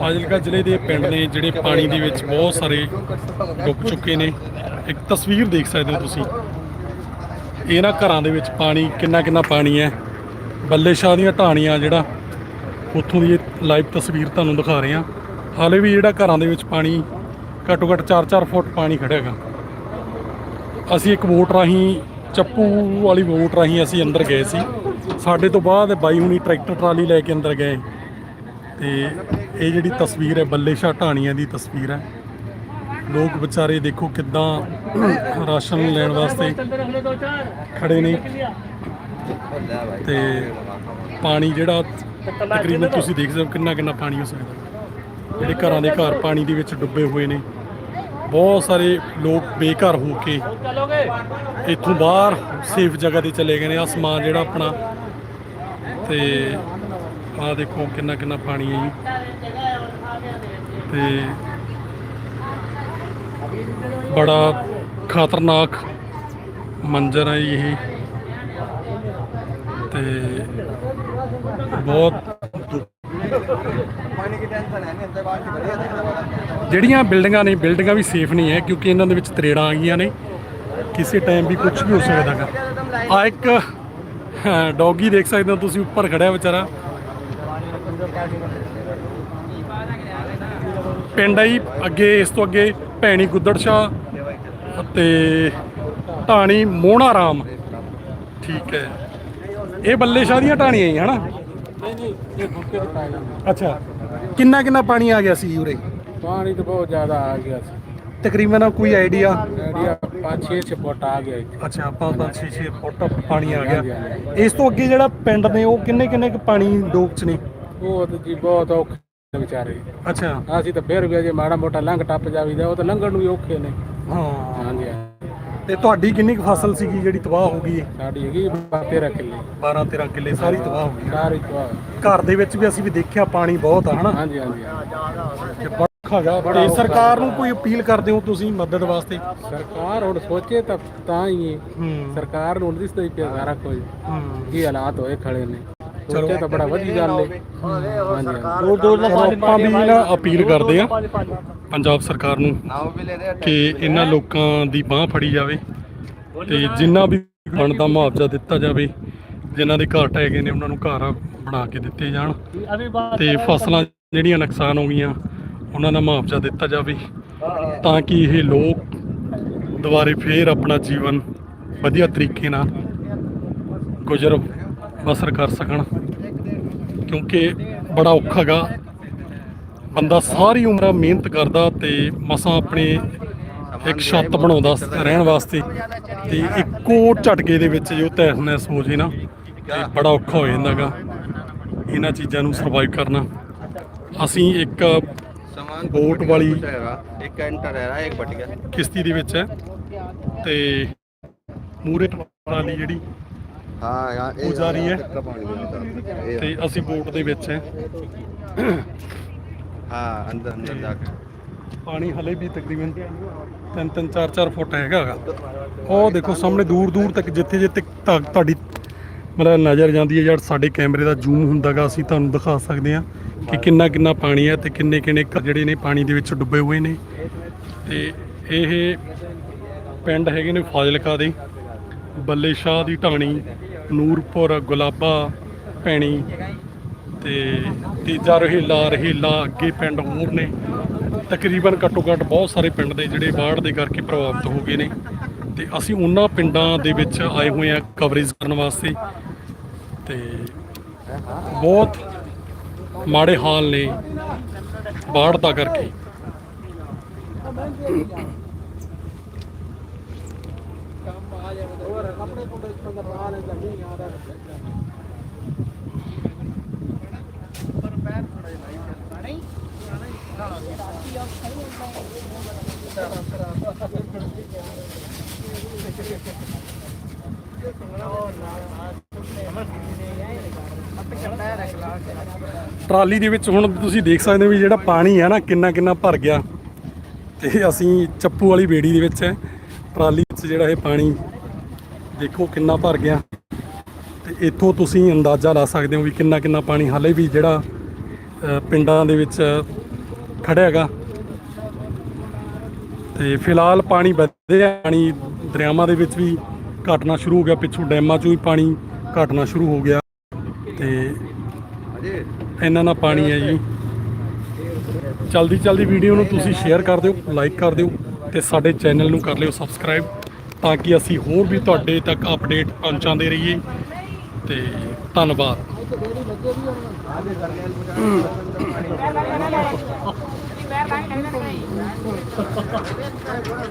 ਫਾਜ਼ਿਲਕਾ ਜ਼ਿਲ੍ਹੇ ਦੇ ਪਿੰਡ ਨੇ ਜਿਹੜੇ ਪਾਣੀ ਦੇ ਵਿੱਚ ਬਹੁਤ ਸਾਰੇ ਡੁੱਬ ਚੁੱਕੇ ਨੇ। ਇੱਕ ਤਸਵੀਰ ਦੇਖ ਸਕਦੇ ਹੋ ਤੁਸੀਂ। ਇਹਨਾਂ ਘਰਾਂ ਦੇ ਵਿੱਚ ਪਾਣੀ ਕਿੰਨਾ ਕਿੰਨਾ ਪਾਣੀ ਹੈ। ਬੱਲੇ ਸ਼ਾਹ ਦੀਆਂ ਢਾਣੀਆਂ ਜਿਹੜਾ ਉੱਥੋਂ ਦੀ ਲਾਈਵ ਤਸਵੀਰ ਤੁਹਾਨੂੰ ਦਿਖਾ ਰਹੇ ਹਾਂ। ਹਾਲੇ ਵੀ ਜਿਹੜਾ ਘਰਾਂ ਦੇ ਵਿੱਚ ਪਾਣੀ ਘੱਟੋ ਘੱਟ 4-4 ਫੁੱਟ ਪਾਣੀ ਖੜਿਆ ਹੈਗਾ। ਅਸੀਂ ਇੱਕ ਵੋਟ ਰਾਹੀਂ, ਚੱਪੂ ਵਾਲੀ ਵੋਟ ਰਾਹੀਂ ਅਸੀਂ ਅੰਦਰ ਗਏ ਸੀ। ਸਾਡੇ ਤੋਂ ਬਾਅਦ ਬਾਈ ਹੁਣੀ ਟਰੈਕਟਰ ਟਰਾਲੀ ਲੈ ਕੇ ਅੰਦਰ ਗਏ। ਤੇ ਇਹ ਜਿਹੜੀ ਤਸਵੀਰ ਹੈ, ਬੱਲੇ ਸ਼ਾਹ ਢਾਣੀਆਂ ਦੀ ਤਸਵੀਰ ਹੈ। ਲੋਕ ਵਿਚਾਰੇ ਦੇਖੋ ਕਿੱਦਾਂ ਰਾਸ਼ਨ ਲੈਣ ਵਾਸਤੇ ਖੜੇ ਨੇ। ਤੇ ਪਾਣੀ ਜਿਹੜਾ ਤਕਰੀਬਨ ਤੁਸੀਂ ਦੇਖ ਸਕਦੇ ਹੋ, ਕਿੰਨਾ ਕਿੰਨਾ ਪਾਣੀ ਹੋ ਸਕਦਾ। ਜਿਹੜੇ ਘਰਾਂ ਦੇ ਘਰ ਪਾਣੀ ਦੇ ਵਿੱਚ ਡੁੱਬੇ ਹੋਏ ਨੇ। ਬਹੁਤ ਸਾਰੇ ਲੋਕ ਬੇਘਰ ਹੋ ਕੇ ਇੱਥੋਂ ਬਾਹਰ ਸੇਫ ਜਗ੍ਹਾ ਤੇ ਚਲੇ ਗਏ ਨੇ। ਆ ਸਮਾਨ ਜਿਹੜਾ ਆਪਣਾ ਤੇ ਆਹ ਦੇਖੋ ਕਿੰਨਾ ਕਿੰਨਾ ਪਾਣੀ ਹੈ ਜੀ। ਤੇ ਬੜਾ ਖਤਰਨਾਕ ਮੰਜ਼ਰ ਹੈ ਜੀ ਇਹ। ਤੇ ਬਹੁਤ ਜਿਹੜੀਆਂ ਬਿਲਡਿੰਗਾਂ ਨੇ, ਬਿਲਡਿੰਗਾਂ ਵੀ ਸੇਫ ਨਹੀਂ ਹੈ ਕਿਉਂਕਿ ਇਹਨਾਂ ਦੇ ਵਿੱਚ ਤਰੇੜਾਂ ਆ ਗਈਆਂ ਨੇ। ਕਿਸੇ ਟਾਈਮ ਵੀ ਕੁਝ ਵੀ ਹੋ ਸਕਦਾ ਹੈਗਾ। ਆ ਇੱਕ ਡੌਗੀ ਦੇਖ ਸਕਦੇ ਹੋ ਤੁਸੀਂ, ਉੱਪਰ ਖੜਿਆ ਵਿਚਾਰਾ। ਪਿੰਡ ਆ ਜੀ ਅੱਗੇ ਇਸ ਤੋਂ ਅੱਗੇ ਭੈਣੀ ਗੁੱਦੜ ਸ਼ਾਹ ਅਤੇ ਢਾਣੀ ਮੋਹਣਾ ਰਾਮ। ਠੀਕ ਹੈ। ਇਹ ਬੱਲੇ ਸ਼ਾਹ ਦੀਆਂ ਢਾਣੀਆਂ ਹੀ ਹਨਾ? ਨਹੀਂ ਨਹੀਂ ਇਹ ਭੁੱਕੇ ਦੀ ਪਾਣੀ ਅੱਛਾ। ਕਿੰਨਾ ਕਿੰਨਾ ਪਾਣੀ ਆ ਗਿਆ ਸੀ ਉਰੇ? ਪਾਣੀ ਤਾਂ ਬਹੁਤ ਜ਼ਿਆਦਾ ਆ ਗਿਆ ਸੀ। ਤਕਰੀਬਨ ਕੋਈ ਆਈਡੀਆ ਆਈਡੀਆ 5-6 ਫੁੱਟ ਆ ਗਿਆ ਅੱਛਾ 5 5 6 6 ਫੁੱਟ ਪਾਣੀ ਆ ਗਿਆ। ਇਸ ਤੋਂ ਅੱਗੇ ਜਿਹੜਾ ਪਿੰਡ ਨੇ ਉਹ ਕਿੰਨੇ ਕਿੰਨੇ ਪਾਣੀ ਡੋਬ ਚ ਨੇ? ਉਹ ਤਾਂ ਜੀ ਬਹੁਤ ਔਖੇ ਨੇ ਵਿਚਾਰੇ। ਅੱਛਾ। ਅਸੀਂ ਤਾਂ ਫਿਰ ਵੀ ਜੇ ਮਾੜਾ ਮੋਟਾ ਲੰਘ ਟੱਪ ਜਾਵੀਦਾ ਉਹ ਤਾਂ ਲੰਘਣ ਨੂੰ ਵੀ ਔਖੇ ਨੇ। ਹਾਂ। ਹਾਂਜੀ। ਤੇ ਤੁਹਾਡੀ ਕਿੰਨੀ ਕੁ ਫਸਲ ਸੀਗੀ ਜਿਹੜੀ ਤਬਾਹ ਹੋ ਗਈ? ਸਾਡੀ ਹੈਗੀ 13 ਕਿੱਲੇ। 12 13 ਕਿੱਲੇ ਸਾਰੀ ਤਬਾਹ ਹੋ ਗਈ। ਸਾਰੀ ਤੋਂ ਘਰ ਦੇ ਵਿੱਚ ਵੀ ਅਸੀਂ ਵੀ ਦੇਖਿਆ ਪਾਣੀ ਬਹੁਤ ਆ ਹਨਾ? ਹਾਂਜੀ ਹਾਂਜੀ ਹੈਗਾ ਤੇ ਸਰਕਾਰ ਨੂੰ ਕੋਈ ਅਪੀਲ ਕਰਦੇ ਹੋ ਤੁਸੀਂ ਮਦਦ ਵਾਸਤੇ? ਸਰਕਾਰ ਹੁਣ ਸੋਚੇ ਤਾਂ ਤਾਂ ਹੀ ਸਰਕਾਰ ਨੂੰ ਦਿਸਦਾ ਹੀ ਪਿਆ ਸਾਰਾ ਕੁਝ। ਕੀ ਹਾਲਾਤ ਹੋਏ ਖੜੇ ਨੇ। ਸੋਚੇ ਤਾਂ ਬੜਾ ਵਧੀਆ ਗੱਲ ਹੈ ਹਾਂਜੀ। ਹਾਂਜੀ ਦੂਰ ਦੂਰ ਆਪਾਂ ਵੀ ਨਾ ਅਪੀਲ ਕਰਦੇ ਆ ਪੰਜਾਬ ਸਰਕਾਰ ਨੂੰ ਕਿ ਇਹਨਾਂ ਲੋਕਾਂ ਦੀ ਬਾਹ ਫੜੀ ਜਾਵੇ ਤੇ ਜਿੰਨਾ ਵੀ ਬਣਦਾ ਮੁਆਵਜ਼ਾ ਦਿੱਤਾ ਜਾਵੇ ਜਿਨ੍ਹਾਂ ਦੇ ਘਰ ਟਹਿ ਗਏ ਨੇ ਉਹਨਾਂ ਨੂੰ ਘਰ ਬਣਾ ਕੇ ਦਿੱਤੇ ਜਾਣ ਤੇ ਫਸਲਾਂ ਜਿਹੜੀਆਂ ਨੁਕਸਾਨ ਹੋ ਗਈਆਂ ਉਹਨਾਂ ਦਾ ਮੁਆਵਜ਼ਾ ਦਿੱਤਾ ਜਾਵੇ ਤਾਂ ਕਿ ਇਹ ਲੋਕ ਦੁਬਾਰੇ ਫੇਰ ਆਪਣਾ ਜੀਵਨ ਵਧੀਆ ਤਰੀਕੇ ਨਾਲ ਗੁਜ਼ਰ ਬਸਰ ਕਰ ਸਕਣ। ਕਿਉਂਕਿ ਬੜਾ ਔਖਾ ਗਾ ਬੰਦਾ ਸਾਰੀ ਉਮਰ ਮਿਹਨਤ ਕਰਦਾ ਤੇ ਮਸਾਂ ਆਪਣੇ ਇੱਕ ਛੱਤ ਬਣਾਉਂਦਾ ਰਹਿਣ ਵਾਸਤੇ। ਤੇ ਇੱਕੋ ਝਟਕੇ ਦੇ ਵਿੱਚ ਜੋ ਤੈਰਨੈਸ ਹੋ ਜੇ ਨਾ ਬੜਾ ਔਖਾ ਹੋ ਜਾਂਦਾਗਾ। ਇਹਨਾਂ ਚੀਜ਼ਾਂ ਨੂੰ ਸਰਵਾਈਵ ਕਰਨਾ। ਅਸੀਂ ਇੱਕ ਬੋਟ ਵਾਲੀ ਇੱਕ ਐਂਟਰ ਹੈ ਇੱਕ ਬਟ ਕਿਸ਼ਤੀ ਦੇ ਵਿੱਚ ਹੈ। ਤੇ ਮੂਰੇ ਟਰਾਲੀ ਜਿਹੜੀ ਹਾਂ ਇਹ ਜਾ ਰਹੀ ਹੈ। ਤੇ ਅਸੀਂ ਬੋਟ ਦੇ ਵਿੱਚ ਹਾਂ। ਅੰਦਰ ਅੰਦਰ ਜਾ ਕੇ। ਪਾਣੀ ਹਲੇ ਵੀ ਤਕਰੀਬਨ 3-3 4-4 ਫੁੱਟ ਹੈਗਾਗਾ ਉਹ ਦੇਖੋ ਸਾਹਮਣੇ ਦੂਰ ਦੂਰ ਤੱਕ ਜਿੱਥੇ ਜਿੱਥੇ ਤੁਹਾਡੀ ਮਤਲਬ ਨਜ਼ਰ ਜਾਂਦੀ ਹੈ ਯਾਰ ਸਾਡੇ ਕੈਮਰੇ ਦਾ ਜ਼ੂਮ ਹੁੰਦਾਗਾ ਅਸੀਂ ਤੁਹਾਨੂੰ ਦਿਖਾ ਸਕਦੇ ਹਾਂ ਕਿ ਕਿੰਨਾ ਕਿੰਨਾ ਪਾਣੀ ਹੈ ਤੇ ਕਿੰਨੇ ਕਿੰਨੇ ਜਿਹੜੇ ਨੇ ਪਾਣੀ ਦੇ ਵਿੱਚ ਡੁੱਬੇ ਹੋਏ ਨੇ। ਤੇ ਇਹ ਪਿੰਡ ਹੈਗੇ ਨੇ ਫਾਜ਼ਿਲਕਾ ਦੇ। ਬੱਲੇ ਸ਼ਾਹ ਦੀ ਢਾਣੀ ਨੂਰਪੁਰ, ਗੁਲਾਬਾ, ਭੈਣੀ ਤੇ ਤੀਜਾ ਰਹੇਲਾ ਰਹੇਲਾ ਅੱਗੇ ਪਿੰਡ ਹੋਰ ਨੇ। ਤਕਰੀਬਨ ਘੱਟੋ ਘੱਟ ਬਹੁਤ ਸਾਰੇ ਪਿੰਡ ਦੇ ਜਿਹੜੇ ਬਾੜ ਦੇ ਕਰਕੇ ਪ੍ਰਭਾਵਿਤ ਹੋ ਗਏ ਨੇ। ਤੇ ਅਸੀਂ ਉਹਨਾਂ ਪਿੰਡਾਂ ਦੇ ਵਿੱਚ ਆਏ ਹੋਏ ਆ ਕਵਰੇਜ ਕਰਨ ਵਾਸਤੇ। ਤੇ ਬਹੁਤ ਮਾੜੇ ਹਾਲ ਨੇ ਬਾੜ ਦਾ ਕਰਕੇ। ਟਰਾਲੀ ਦੇ ਵਿੱਚ ਹੁਣ ਤੁਸੀਂ ਦੇਖ ਸਕਦੇ ਹੋ ਵੀ ਜਿਹੜਾ ਪਾਣੀ ਹੈ ਨਾ, ਕਿੰਨਾ ਕਿੰਨਾ ਭਰ ਗਿਆ। ਤੇ ਅਸੀਂ ਚੱਪੂ ਵਾਲੀ ਬੇੜੀ ਦੇ ਵਿੱਚ ਹੈ। ਟਰਾਲੀ ਵਿੱਚ ਜਿਹੜਾ ਇਹ ਪਾਣੀ ਦੇਖੋ ਕਿੰਨਾ ਭਰ ਗਿਆ। ਤੇ ਇੱਥੋਂ ਤੁਸੀਂ ਅੰਦਾਜ਼ਾ ਲਾ ਸਕਦੇ ਹੋ ਵੀ ਕਿੰਨਾ ਕਿੰਨਾ ਪਾਣੀ ਹਾਲੇ ਵੀ ਜਿਹੜਾ ਪਿੰਡਾਂ ਦੇ ਵਿੱਚ ਖੜਿਆ ਹੈਗਾ। ਤੇ ਫਿਲਹਾਲ ਪਾਣੀ ਵਧਿਆ ਪਾਣੀ ਦਰਿਆਵਾਂ ਦੇ ਵਿੱਚ ਵੀ ਘਟਣਾ ਸ਼ੁਰੂ ਹੋ ਗਿਆ। ਪਿੱਛੋਂ ਡੈਮਾਂ 'ਚੋਂ ਵੀ ਪਾਣੀ ਘਟਣਾ ਸ਼ੁਰੂ ਹੋ ਗਿਆ। ਤੇ ਇਹਨਾਂ ਦਾ ਪਾਣੀ ਹੈ ਜੀ। ਜਲਦੀ ਜਲਦੀ ਵੀਡੀਓ ਨੂੰ ਤੁਸੀਂ ਸ਼ੇਅਰ ਕਰ ਦਿਓ ਲਾਈਕ ਕਰ ਦਿਓ ਤੇ ਸਾਡੇ ਚੈਨਲ ਨੂੰ ਕਰ ਲਿਓ ਸਬਸਕ੍ਰਾਈਬ ਤਾਂ ਕਿ ਅਸੀਂ ਹੋਰ ਵੀ ਤੁਹਾਡੇ ਤੱਕ ਅਪਡੇਟ ਪਹੁੰਚਾਉਂਦੇ ਰਹੀਏ। ਤੇ ਧੰਨਵਾਦ।